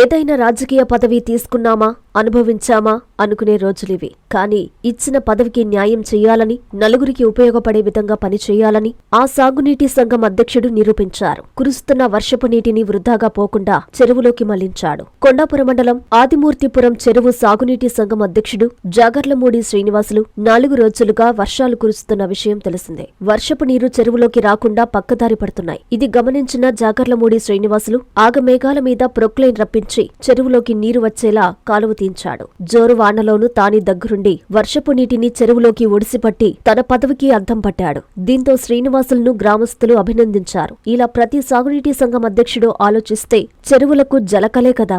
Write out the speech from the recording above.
ఏదైనా రాజకీయ పదవి తీసుకున్నామా? అనుభవించామా అనుకునే రోజులివి. కానీ ఇచ్చిన పదవికి న్యాయం చేయాలని నలుగురికి ఉపయోగపడే విధంగా పనిచేయాలని ఆ సాగునీటి సంఘం అధ్యక్షుడు నిరూపించారు. కురుస్తున్న వర్షపు నీటిని వృధాగా పోకుండా చెరువులోకి మళ్ళించాడు. కొండాపురం మండలం ఆదిమూర్తిపురం చెరువు సాగునీటి సంఘం అధ్యక్షుడు జాగర్లమూడి శ్రీనివాసులు నాలుగు రోజులుగా వర్షాలు కురుస్తున్న విషయం తెలిసిందే. వర్షపు నీరు చెరువులోకి రాకుండా పక్కదారి పడుతున్నాయి. ఇది గమనించిన జాగర్లమూడి శ్రీనివాసులు ఆగమేఘాల మీద ప్రొక్లైన్ రప్పించి చెరువులోకి నీరు వచ్చేలా కాలువ ప్రయత్నించాడు జోరు వానలోనూ తాని దగ్గరుండి వర్షపు నీటిని చెరువులోకి ఒడిసిపట్టి తన పదవికి అద్దం పట్టాడు. దీంతో శ్రీనివాసులను గ్రామస్తులు అభినందించారు. ఇలా ప్రతి సాగునీటి సంఘం అధ్యక్షుడు ఆలోచిస్తే చెరువులకు జలకలే కదా.